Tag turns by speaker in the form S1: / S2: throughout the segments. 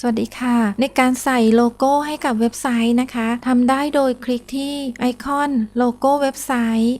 S1: สวัสดีค่ะ ในการใส่โลโก้ให้กับเว็บไซต์นะคะทำได้โดยคลิกที่ไอคอนโลโก้เว็บไซต์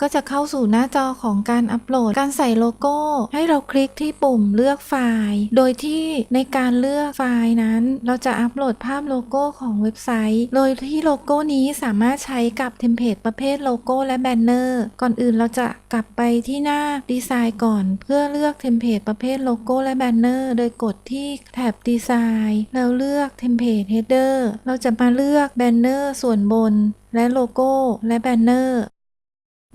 S1: ก็จะเข้าสู่หน้าจอของการอัปโหลด การใส่โลโก้ ให้เราคลิกที่ปุ่มเลือกไฟล์ โดยที่ในการเลือกไฟล์นั้น เราจะอัปโหลดภาพโลโก้ของเว็บไซต์ โดยที่โลโก้นี้สามารถใช้กับเทมเพลตประเภทโลโก้และแบนเนอร์ ก่อนอื่นเราจะกลับไปที่หน้าดีไซน์ก่อน เพื่อเลือกเทมเพลตประเภทโลโก้และแบนเนอร์ โดยกดที่แท็บดีไซน์แล้วเลือกเทมเพลตเฮดเดอร์ เราจะมาเลือกแบนเนอร์ส่วนบนและโลโก้และแบนเนอร์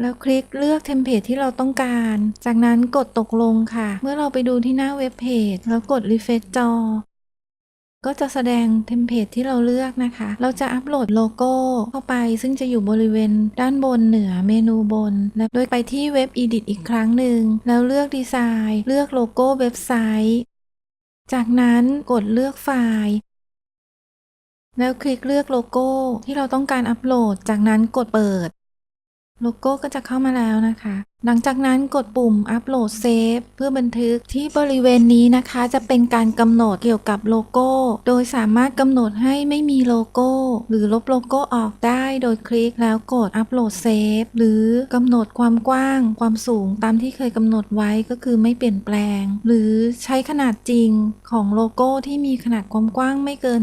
S1: แล้วคลิกเลือกเทมเพลตที่เราต้องการ จากนั้นกดตกลงค่ะ เมื่อเราไปดูที่หน้าเว็บเพจแล้วกด refresh จอ ก็จะแสดงเทมเพลตที่เราเลือกนะคะ เราจะอัปโหลดโลโก้เข้าไป ซึ่งจะอยู่บริเวณด้านบนเหนือเมนูบนและโดยไปที่เว็บ Edit อีกครั้งหนึ่ง แล้วเลือกดีไซน์ เลือกโลโก้เว็บไซต์ จากนั้นกดเลือกไฟล์ แล้วคลิกเลือกโลโก้ที่เราต้องการอัปโหลด จากนั้นกดเปิด โลโก้ก็จะเข้ามาแล้วนะคะ หลังจากนั้นกดปุ่ม Upload Save เพื่อบันทึกที่บริเวณนี้นะคะจะเป็นการกำหนดเกี่ยวกับโลโก้ โดยสามารถกำหนดให้ไม่มีโลโก้ หรือลบโลโก้ออกได้ โดยคลิกแล้วกด Upload Save หรือกำหนดความกว้าง ความสูงตามที่เคยกำหนดไว้ก็คือไม่เปลี่ยนแปลง หรือใช้ขนาดจริงของโลโก้ที่มีขนาดความกว้างไม่เกิน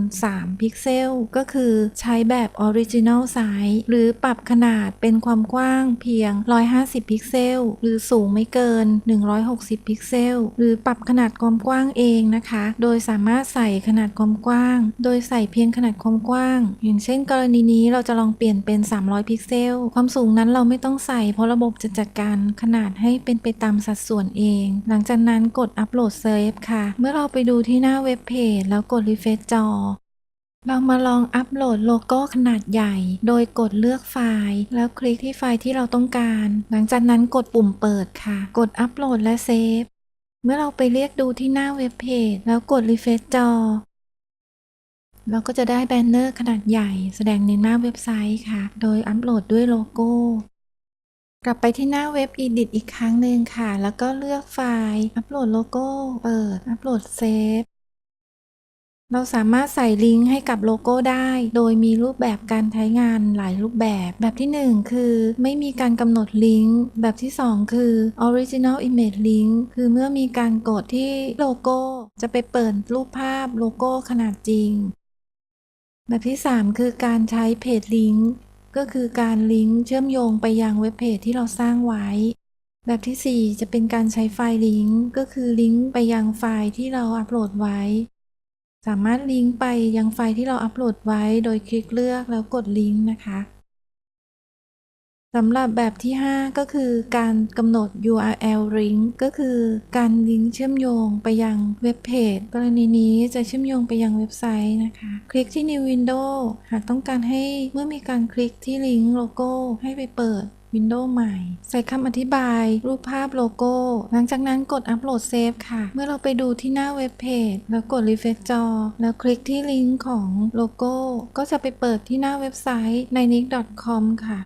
S1: 1,003พิกเซลก็คือใช้แบบ Original Size หรือปรับขนาดเป็นความกว้างเพียง 150 พิกเซลหรือสูงไม่เกิน 160 พิกเซลหรือปรับขนาดความกว้างเองนะคะ โดยสามารถใส่ขนาดความกว้าง โดยใส่เพียงขนาดความกว้าง อย่างเช่นกรณีนี้เราจะลองเปลี่ยนเป็น 300 พิกเซล ความสูงนั้นเราไม่ต้องใส่เพราะระบบจะจัดการขนาดให้เป็นไปตามสัดส่วนเอง หลังจากนั้นกด Upload Save ค่ะ เมื่อเราไปดูที่หน้าเว็บเพจแล้วกด Refresh จอเรามาลองอัปโหลดโลโก้ขนาดใหญ่ โดยกดเลือกไฟล์ แล้วคลิกที่ไฟล์ที่เราต้องการ หลังจากนั้นกดปุ่มเปิดค่ะ กดอัปโหลดและเซฟ เมื่อเราไปเรียกดูที่หน้าเว็บเพจแล้วกด refresh จอ เราก็จะได้แบนเนอร์ขนาดใหญ่แสดงในหน้าเว็บไซต์ค่ะ โดยอัปโหลดด้วยโลโก้ กลับไปที่หน้าเว็บ Edit อีกครั้งหนึ่งค่ะ แล้วก็เลือกไฟล์อัปโหลดโลโก้ เปิด อัปโหลดเซฟ เราสามารถใส่ลิงก์ให้กับโลโก้ได้ โดยมีรูปแบบการใช้งานหลายรูปแบบ แบบที่ 1 คือ ไม่มีการกำหนดลิงก์ แบบที่ 2 คือ original image link คือเมื่อมีการกดที่โลโก้ จะไปเปิดรูปภาพโลโก้ขนาดจริง แบบที่ 3 คือการใช้เพจลิงก์ก็คือการลิงก์เชื่อมโยงไปยังเว็บเพจที่เราสร้างไว้ แบบที่ 4 จะเป็นการใช้ไฟล์ลิงก์ก็คือลิงก์ไปยังไฟล์ที่เราอัปโหลดไว้ สามารถลิงก์ไปยังไฟล์ที่เราอัปโหลดไว้ โดยคลิกเลือกแล้วกดลิงก์นะคะ สำหรับแบบที่ 5 ก็คือการกำหนด URL link ก็คือการลิงก์เชื่อมโยงไปยังเว็บเพจกรณีนี้จะเชื่อมโยงไปยังเว็บไซต์นะคะ คลิกที่ New Window หากต้องการให้เมื่อมีการคลิกที่ลิงก์โลโก้ให้ไปเปิดวินโดว์ใหม่ ใส่คำอธิบาย รูปภาพโลโก้ หลังจากนั้นกดอัปโหลดเซฟค่ะ เมื่อเราไปดูที่หน้าเว็บเพจแล้วกด refresh จอ แล้วคลิกที่ลิงก์ของโลโก้ ก็จะไปเปิดที่หน้าเว็บไซต์ n i n i c c o m ค่ะ